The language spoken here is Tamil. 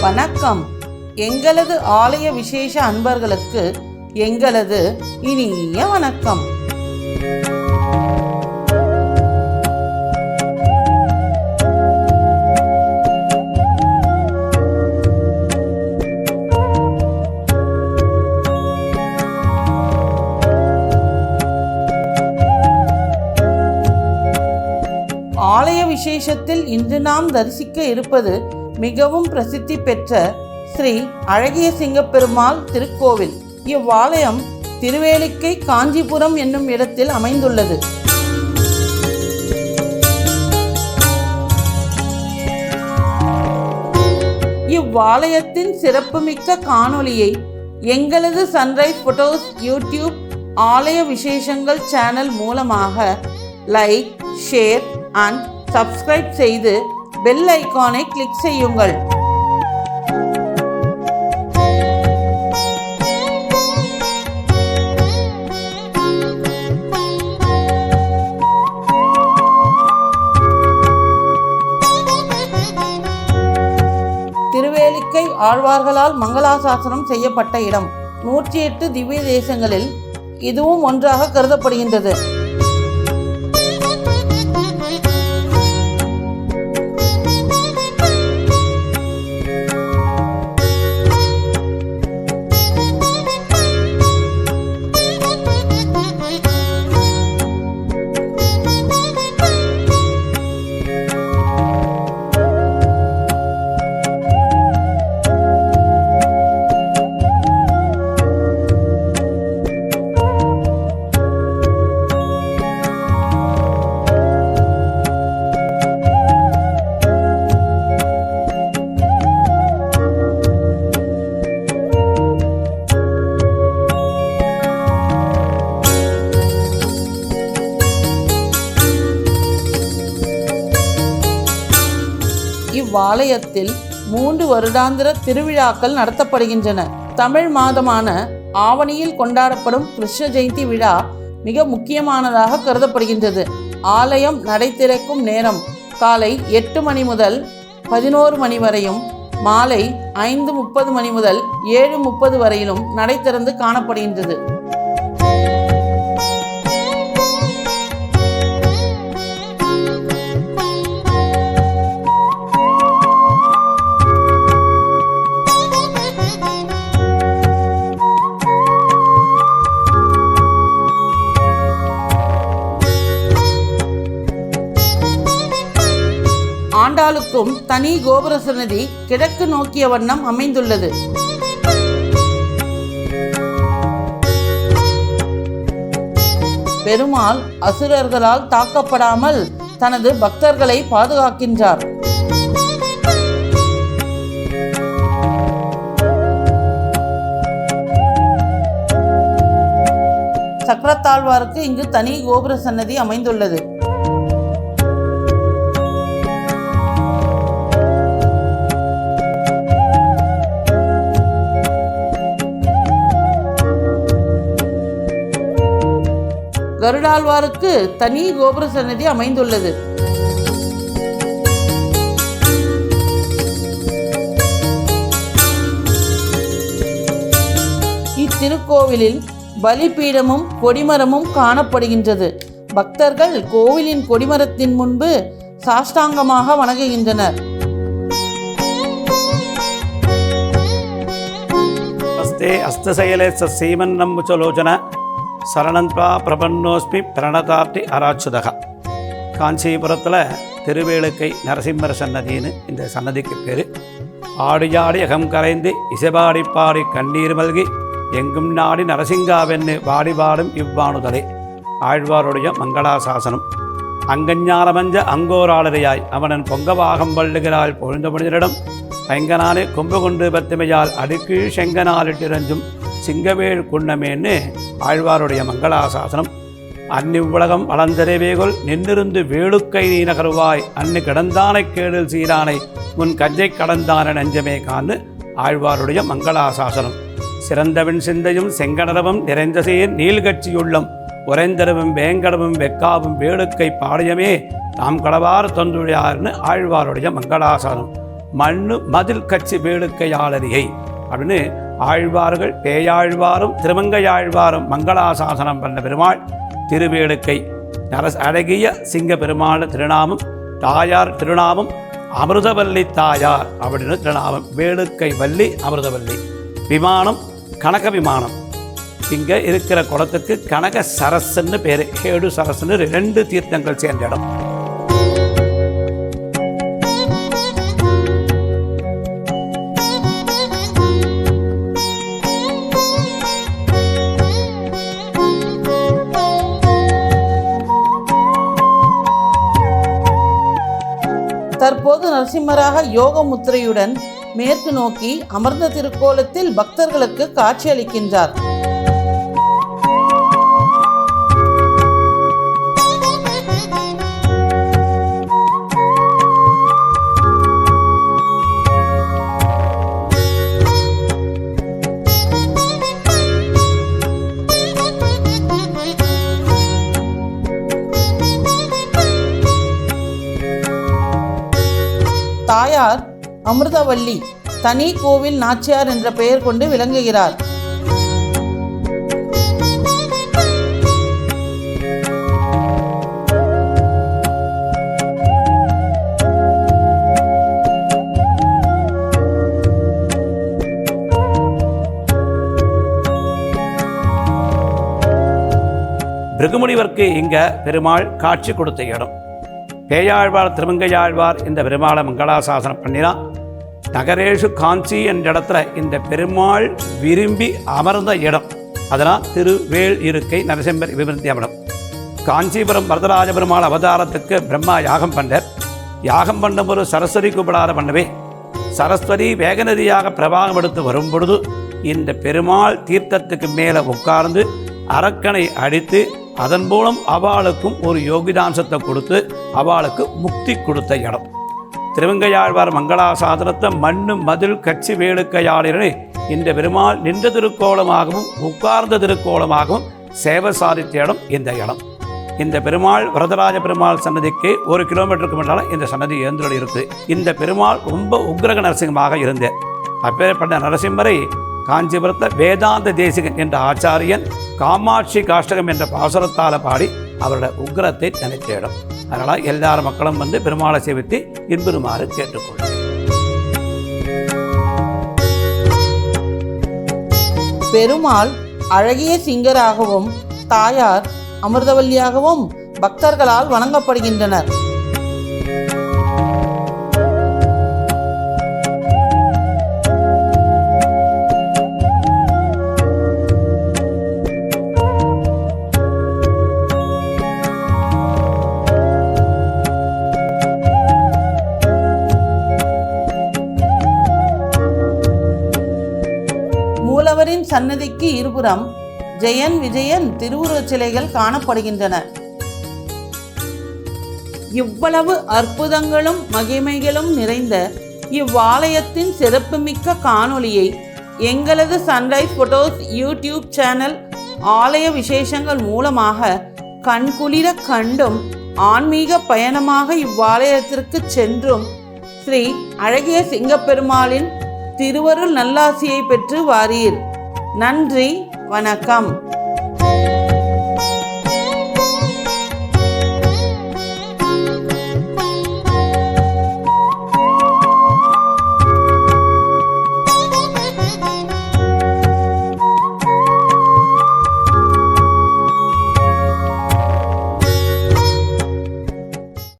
வணக்கம். எங்களது ஆலய விசேஷ அன்பர்களுக்கு எங்களது இனிய வணக்கம். ஆலய விசேஷத்தில் இன்று நாம் தரிசிக்க இருப்பது மிகவும் பிரசித்தி பெற்ற ஸ்ரீ அழகிய சிங்கப்பெருமாள் திருக்கோவில். இவ்வாலயம் திருவேலிக்கை காஞ்சிபுரம் என்னும் இடத்தில் அமைந்துள்ளது. இவ்வாலயத்தின் சிறப்புமிக்க காணொளியை எங்களது சன்ரைஸ் போட்டோஸ் யூடியூப் ஆலய விசேஷங்கள் சேனல் மூலமாக லைக் ஷேர் அண்ட் சப்ஸ்கிரைப் செய்து பெல் ஐக்கானை கிளிக் செய்யுங்கள். திருவேலிக்கை ஆழ்வார்களால் மங்களாசாசனம் செய்யப்பட்ட இடம். நூற்றி எட்டு திவ்ய தேசங்களில் இதுவும் ஒன்றாக கருதப்படுகின்றது. ஆலயத்தில் மூன்று வருடாந்திர திருவிழாக்கள் நடத்தப்படுகின்றன. தமிழ் மாதமான ஆவணியில் கொண்டாடப்படும் கிருஷ்ண ஜெயந்தி விழா மிக முக்கியமானதாக கருதப்படுகின்றது. ஆலயம் நடை திறக்கும் நேரம் காலை எட்டு மணி முதல் பதினோரு மணி வரையும் மாலை ஐந்து முப்பது மணி முதல் ஏழு முப்பது வரையிலும் நடை திறந்து காணப்படுகின்றது. ஆண்டாளுக்கும் தனி கோபுர சன்னதி கிழக்கு நோக்கிய வண்ணம் அமைந்துள்ளது. பெருமாள் அசுரர்களால் தாக்கப்படாமல் தனது பக்தர்களை பாதுகாக்கின்றார். சக்கரத்தாழ்வாருக்கு இங்கு தனி கோபுர சன்னதி அமைந்துள்ளது. கருடாழ்வாருக்கு தனி கோபுர சன்னதி அமைந்துள்ளது இத்திருக்கோவிலில் பலிபீடமும் கொடிமரமும் காணப்படுகின்றது பக்தர்கள் கோவிலின் கொடிமரத்தின் முன்பு சாஷ்டாங்கமாக வணங்குகின்றனர் हस्ते हस्तशैले ससीमन्नम्बुचलोचन சரணந்த்வா பிரபன்னோஸ்மி பிரணதார்த்தி அராட்சுதக காஞ்சிபுரத்தில் திருவேலுக்கை நரசிம்மர சன்னதின்னு இந்த சன்னதிக்கு பேர். ஆடியாடி அகம் கரைந்து இசைபாடி பாடி கண்ணீர் மல்கி எங்கும் நாடி நரசிங்காவென்னு வாடி பாடும் இவ்வாணுதலே ஆழ்வாருடைய மங்களாசாசனம். அங்கஞானமஞ்ச அங்கோராளரையாய் அவனன் பொங்கவாகம் பொழுந்த பொழுந்தபடிதரிடம் பைங்கனாலே கொம்பு கொண்டு பத்திமையால் அடுக்கு செங்கனாலிட்டிரஞ்சும் சிங்கவேள் குன்னமேன்னு ஆழ்வாருடைய மங்களாசாசனம். அந்நிவ்வுலகம் வளர்ந்தரவேகொல் நின்றிருந்து வேளுக்கை நீ நகருவாய் அன்னு கிடந்தானை கேடில் சீரானை முன் கஞ்சை கடந்தான நெஞ்சமே கான்னு ஆழ்வாருடைய மங்களாசாசனம். சிறந்தவன் சிந்தையும் செங்கடரவும் நிறைந்த சீர் நீள்கட்சியுள்ளம் உறைந்தரவும் வேங்கடவும் வெக்காவும் வேடுக்கை பாளையமே தாம் கடவார் தொன்றுடையார்னு ஆழ்வாருடைய மங்களாசாசனம். மண்ணு மதில் கட்சி வேடுக்கையாளரியை அப்படின்னு ஆழ்வார்கள் பேயாழ்வாரும் திருமங்கையாழ்வாரும் மங்களாசாசனம் பண்ண பெருமாள் திருவேடுக்கை நரஸ் அழகிய சிங்க பெருமாள் திருநாமம் தாயார் திருநாமம் அமிர்தவல்லி தாயார் அப்படின்னு திருநாமம். வேடுக்கை வள்ளி அமிர்தவல்லி. விமானம் கனக விமானம். இங்கே இருக்கிற குளத்துக்கு கனக சரஸ்ன்னு பேர். ஹேடு சரஸ்ன்னு ரெண்டு தீர்த்தங்கள் சேர்ந்த இடம். தற்போது நரசிம்மராக யோக முத்திரையுடன் மேற்கு நோக்கி அமர்ந்த திருக்கோலத்தில் பக்தர்களுக்கு காட்சியளிக்கின்றார். தாயார் அமிர்தவல்லி தனி கோவில் நாச்சியார் என்ற பெயர் கொண்டு விளங்குகிறார். பிருகுமுனிவருக்கு இங்க பெருமாள் காட்சி கொடுத்த இடம். பேயாழ்வார் திருமங்கையாழ்வார் இந்த பெருமாளை மங்களாசாசனம் பண்ணினா நகரேஷு காஞ்சி என்ற இடத்துல இந்த பெருமாள் விரும்பி அமர்ந்த இடம். அதனால் திருவேல் இருக்கை நரசிம்மர் விருந்திய இடம் காஞ்சிபுரம் வரதராஜ பெருமாள் அவதாரத்துக்கு பிரம்மா யாகம் பண்ணார் யாகம் பண்ணும்போது சரஸ்வதி கூப்பிடாத பண்ணவே சரஸ்வதி வேகநதியாக பிரபாகம் எடுத்து வரும் பொழுது இந்த பெருமாள் தீர்த்தத்துக்கு மேலே உட்கார்ந்து அரக்கனை அடித்து அதன் மூலம் அவளுக்கும் ஒரு யோகிதாம்சத்தை கொடுத்து அவளுக்கு முக்தி கொடுத்த இடம். திருவங்கையாழ்வார் மங்களாசாதனத்தை மண்ணு மதில் கட்சி வேடுக்கையாளரே இந்த பெருமாள் நின்ற திருக்கோலமாகவும் உட்கார்ந்த திருக்கோலமாகவும் சேவை சாதித்த இடம் இந்த இடம். இந்த பெருமாள் வரதராஜ பெருமாள் சன்னதிக்கு ஒரு கிலோமீட்டருக்கு முன்னால் இந்த சன்னதி எழுந்துள்ள இருக்குது இந்த பெருமாள் ரொம்ப உக்ரக நரசிங்கமாக இருந்தேன். அப்பேற்பட்ட நரசிம்மரை காஞ்சிபுரத்தில் வேதாந்த தேசிகன் என்ற ஆச்சாரியன் காமாட்சி காஷ்டகம் என்ற பாசுரத்தால் பாடி அவரோட உக்ரத்தை தனித்தேடும் அதனால் எல்லார் மக்களும் வந்து பெருமாளை சேவித்து இன்பெருமாறு கேட்டுக்கொள்ளும் பெருமாள் அழகிய சிங்கராகவும் தாயார் அமிர்தவல்லியாகவும் பக்தர்களால் வணங்கப்படுகின்றனர். மூலவரின் சன்னதிக்கு இருபுறம் ஜெயன் விஜயன் திருவுருவச் சிலைகள் காணப்படுகின்றன. இவ்வளவு அற்புதங்களும் மகிமைகளும் நிறைந்த இவ்வாலயத்தின் சிறப்புமிக்க காணொளியை எங்களது சன்ரைஸ் போட்டோஸ் யூடியூப் சேனல் ஆலய விசேஷங்கள் மூலமாக கண்குளிர கண்டும் ஆன்மீக பயணமாக இவ்வாலயத்திற்கு சென்றும் ஸ்ரீ அழகிய சிங்கப்பெருமாளின் திருவருள் நல்லாசியை பெற்று வாரீர். நன்றி வணக்கம்.